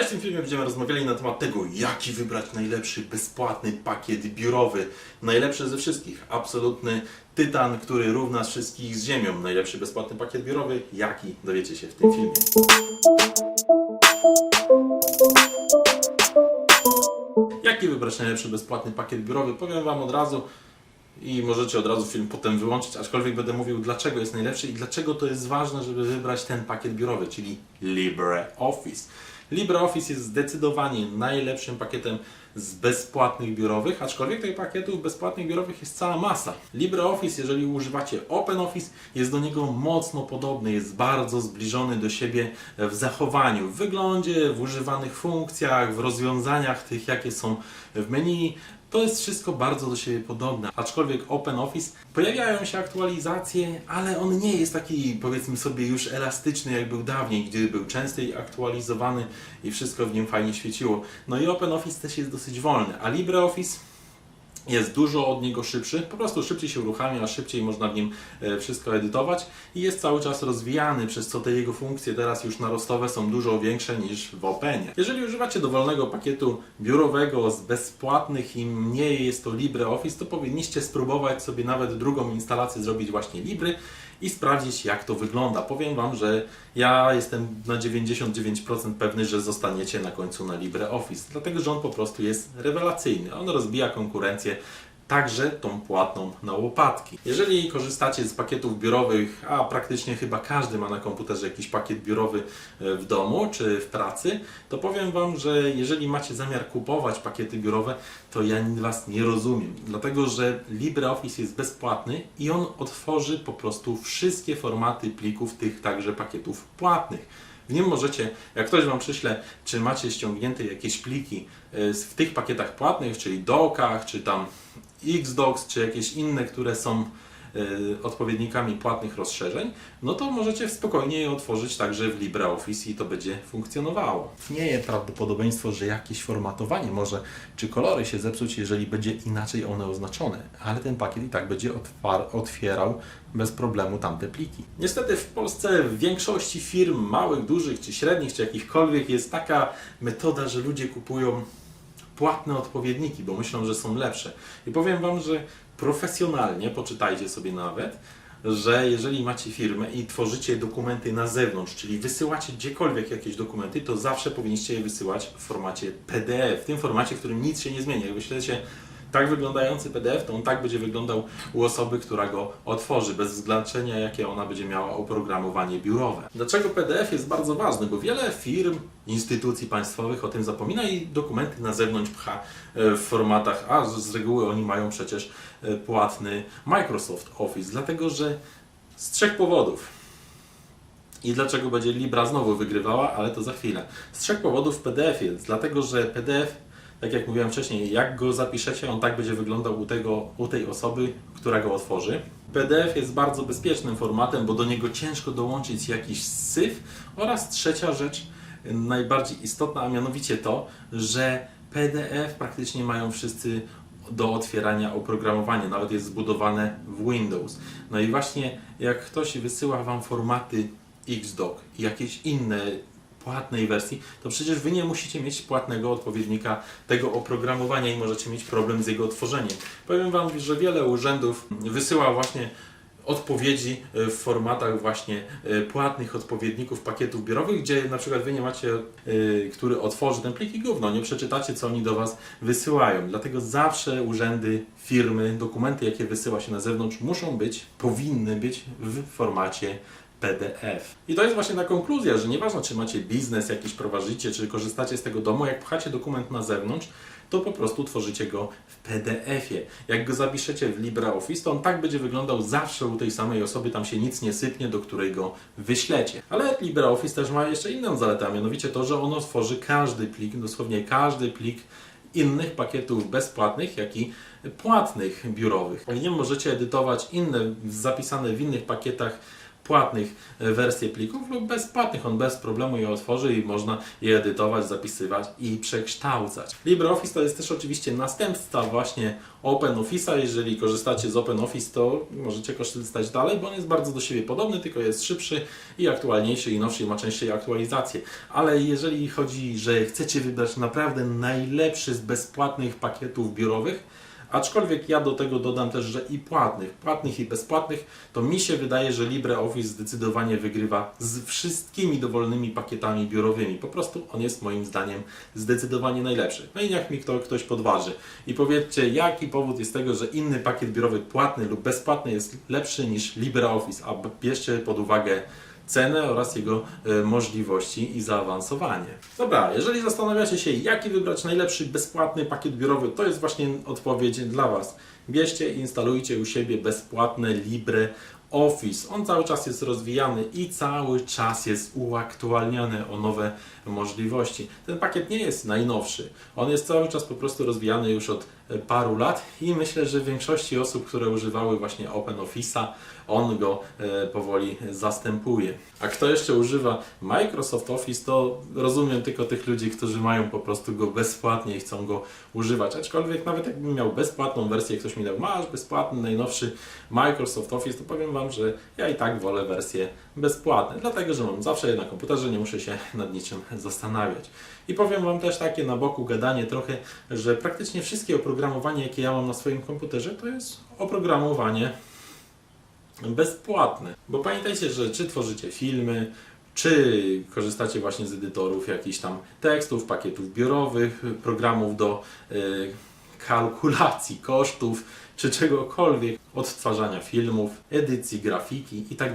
W tym filmie będziemy rozmawiali na temat tego, jaki wybrać najlepszy bezpłatny pakiet biurowy. Najlepszy ze wszystkich, absolutny tytan, który równa wszystkich z ziemią. Najlepszy bezpłatny pakiet biurowy, jaki dowiecie się w tym filmie. Jaki wybrać najlepszy bezpłatny pakiet biurowy? Powiem Wam od razu i możecie od razu film potem wyłączyć, aczkolwiek będę mówił dlaczego jest najlepszy i dlaczego to jest ważne, żeby wybrać ten pakiet biurowy, czyli LibreOffice. LibreOffice jest zdecydowanie najlepszym pakietem z bezpłatnych biurowych, aczkolwiek tych pakietów bezpłatnych biurowych jest cała masa. LibreOffice, jeżeli używacie OpenOffice, jest do niego mocno podobny, jest bardzo zbliżony do siebie w zachowaniu, w wyglądzie, w używanych funkcjach, w rozwiązaniach tych, jakie są w menu. To jest wszystko bardzo do siebie podobne, aczkolwiek OpenOffice pojawiają się aktualizacje, ale on nie jest taki powiedzmy sobie już elastyczny jak był dawniej, gdy był częściej aktualizowany i wszystko w nim fajnie świeciło. No i OpenOffice też jest dosyć wolny, a LibreOffice jest dużo od niego szybszy, po prostu szybciej się uruchamia, szybciej można w nim e, wszystko edytować i jest cały czas rozwijany, przez co te jego funkcje teraz już narostowe są dużo większe niż w Openie. Jeżeli używacie dowolnego pakietu biurowego z bezpłatnych i mniej jest to LibreOffice, to powinniście spróbować sobie nawet drugą instalację zrobić właśnie Libry i sprawdzić jak to wygląda. Powiem Wam, że ja jestem na 99% pewny, że zostaniecie na końcu na LibreOffice, dlatego że on po prostu jest rewelacyjny. On rozbija konkurencję także tą płatną na łopatki. Jeżeli korzystacie z pakietów biurowych, a praktycznie chyba każdy ma na komputerze jakiś pakiet biurowy e, w domu czy w pracy, to powiem Wam, że jeżeli macie zamiar kupować pakiety biurowe, to ja Was nie rozumiem, dlatego że LibreOffice jest bezpłatny i on otworzy po prostu wszystkie formaty plików tych także pakietów płatnych. W nim możecie, jak ktoś Wam przyśle, czy macie ściągnięte jakieś pliki e, w tych pakietach płatnych, czyli dokach, czy tam Xdocs, czy jakieś inne, które są e, odpowiednikami płatnych rozszerzeń, no to możecie spokojnie je otworzyć także w LibreOffice i to będzie funkcjonowało. Istnieje prawdopodobieństwo, że jakieś formatowanie może, czy kolory się zepsuć, jeżeli będzie inaczej one oznaczone, ale ten pakiet i tak będzie otwierał bez problemu tamte pliki. Niestety w Polsce w większości firm małych, dużych, czy średnich, czy jakichkolwiek jest taka metoda, że ludzie kupują płatne odpowiedniki, bo myślą, że są lepsze. I powiem Wam, że profesjonalnie, poczytajcie sobie nawet, że jeżeli macie firmę i tworzycie dokumenty na zewnątrz, czyli wysyłacie gdziekolwiek jakieś dokumenty, to zawsze powinniście je wysyłać w formacie PDF, w tym formacie, w którym nic się nie zmienia. Jak wyślecie tak wyglądający PDF, to on tak będzie wyglądał u osoby, która go otworzy, bez znaczenia jakie ona będzie miała oprogramowanie biurowe. Dlaczego PDF jest bardzo ważny? Bo wiele firm, instytucji państwowych o tym zapomina i dokumenty na zewnątrz pcha e, w formatach, a z reguły oni mają przecież e, płatny Microsoft Office, dlatego że z trzech powodów. I dlaczego będzie Libra znowu wygrywała, ale to za chwilę. Z trzech powodów PDF jest, dlatego że PDF, tak jak mówiłem wcześniej, jak go zapiszecie, on tak będzie wyglądał u, tego, u tej osoby, która go otworzy. PDF jest bardzo bezpiecznym formatem, bo do niego ciężko dołączyć jakiś syf. Oraz trzecia rzecz, najbardziej istotna, a mianowicie to, że PDF praktycznie mają wszyscy do otwierania oprogramowanie, nawet jest zbudowane w Windows. No i właśnie jak ktoś wysyła Wam formaty Xdoc jakieś inne płatnej wersji, to przecież Wy nie musicie mieć płatnego odpowiednika tego oprogramowania i możecie mieć problem z jego otworzeniem. Powiem Wam, że wiele urzędów wysyła właśnie odpowiedzi e, w formatach właśnie e, płatnych odpowiedników pakietów biurowych, gdzie na przykład Wy nie macie, e, który otworzy ten plik i gówno, nie przeczytacie, co oni do Was wysyłają. Dlatego zawsze urzędy, firmy, dokumenty, jakie wysyła się na zewnątrz, muszą być, powinny być w formacie PDF. I to jest właśnie ta konkluzja, że nieważne czy macie biznes jakiś prowadzicie, czy korzystacie z tego domu, jak pchacie dokument na zewnątrz, to po prostu tworzycie go w PDF-ie. Jak go zapiszecie w LibreOffice, to on tak będzie wyglądał zawsze u tej samej osoby, tam się nic nie sypnie, do której go wyślecie. Ale LibreOffice też ma jeszcze inną zaletę, a mianowicie to, że ono tworzy każdy plik, dosłownie każdy plik innych pakietów bezpłatnych, jak i płatnych biurowych. W nim możecie edytować inne, zapisane w innych pakietach płatnych e, wersje plików lub bezpłatnych. On bez problemu je otworzy i można je edytować, zapisywać i przekształcać. LibreOffice to jest też oczywiście następca właśnie OpenOffice'a. Jeżeli korzystacie z OpenOffice, to możecie korzystać dalej, bo on jest bardzo do siebie podobny, tylko jest szybszy i aktualniejszy i nowszy i ma częściej aktualizacje. Ale jeżeli chodzi, że chcecie wybrać naprawdę najlepszy z bezpłatnych pakietów biurowych, Aczkolwiek ja do tego dodam też, że i płatnych, płatnych i bezpłatnych, to mi się wydaje, że LibreOffice zdecydowanie wygrywa z wszystkimi dowolnymi pakietami biurowymi. Po prostu on jest moim zdaniem zdecydowanie najlepszy. No i niech mi kto, ktoś podważy. I powiedzcie, jaki powód jest tego, że inny pakiet biurowy płatny lub bezpłatny jest lepszy niż LibreOffice, a bierzcie pod uwagę cenę oraz jego e, możliwości i zaawansowanie. Dobra, jeżeli zastanawiacie się, jaki wybrać najlepszy bezpłatny pakiet biurowy, to jest właśnie odpowiedź dla Was. Bierzcie instalujcie u siebie bezpłatne LibreOffice. On cały czas jest rozwijany i cały czas jest uaktualniany o nowe możliwości. Ten pakiet nie jest najnowszy. On jest cały czas po prostu rozwijany już od e, paru lat i myślę, że w większości osób, które używały właśnie OpenOffice'a, on go e, powoli zastępuje. A kto jeszcze używa Microsoft Office, to rozumiem tylko tych ludzi, którzy mają po prostu go bezpłatnie i chcą go używać. Aczkolwiek nawet jakbym miał bezpłatną wersję, ktoś mi dał, masz bezpłatny, najnowszy Microsoft Office, to powiem Wam, że ja i tak wolę wersję bezpłatne, dlatego że mam zawsze je na komputerze, nie muszę się nad niczym zastanawiać. I powiem Wam też takie na boku gadanie trochę, że praktycznie wszystkie oprogramowanie, jakie ja mam na swoim komputerze, to jest oprogramowanie bezpłatne. Bo pamiętajcie, że czy tworzycie filmy, czy korzystacie właśnie z edytorów jakichś tam tekstów, pakietów biurowych, programów do y, kalkulacji kosztów, czy czegokolwiek, odtwarzania filmów, edycji, grafiki i tak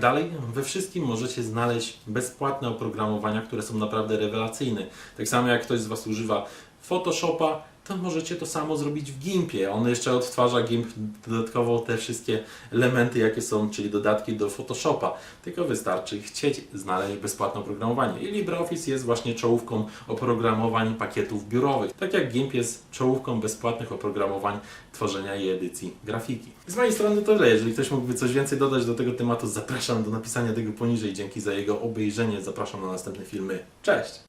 we wszystkim możecie znaleźć bezpłatne oprogramowania, które są naprawdę rewelacyjne. Tak samo jak ktoś z Was używa Photoshopa, to możecie to samo zrobić w Gimpie. On jeszcze odtwarza Gimp dodatkowo te wszystkie elementy, jakie są, czyli dodatki do Photoshopa. Tylko wystarczy chcieć znaleźć bezpłatne oprogramowanie. I LibreOffice jest właśnie czołówką oprogramowań pakietów biurowych. Tak jak Gimp jest czołówką bezpłatnych oprogramowań tworzenia i edycji grafiki. Z mojej strony to tyle. Jeżeli ktoś mógłby coś więcej dodać do tego tematu, zapraszam do napisania tego poniżej. Dzięki za jego obejrzenie. Zapraszam na następne filmy. Cześć!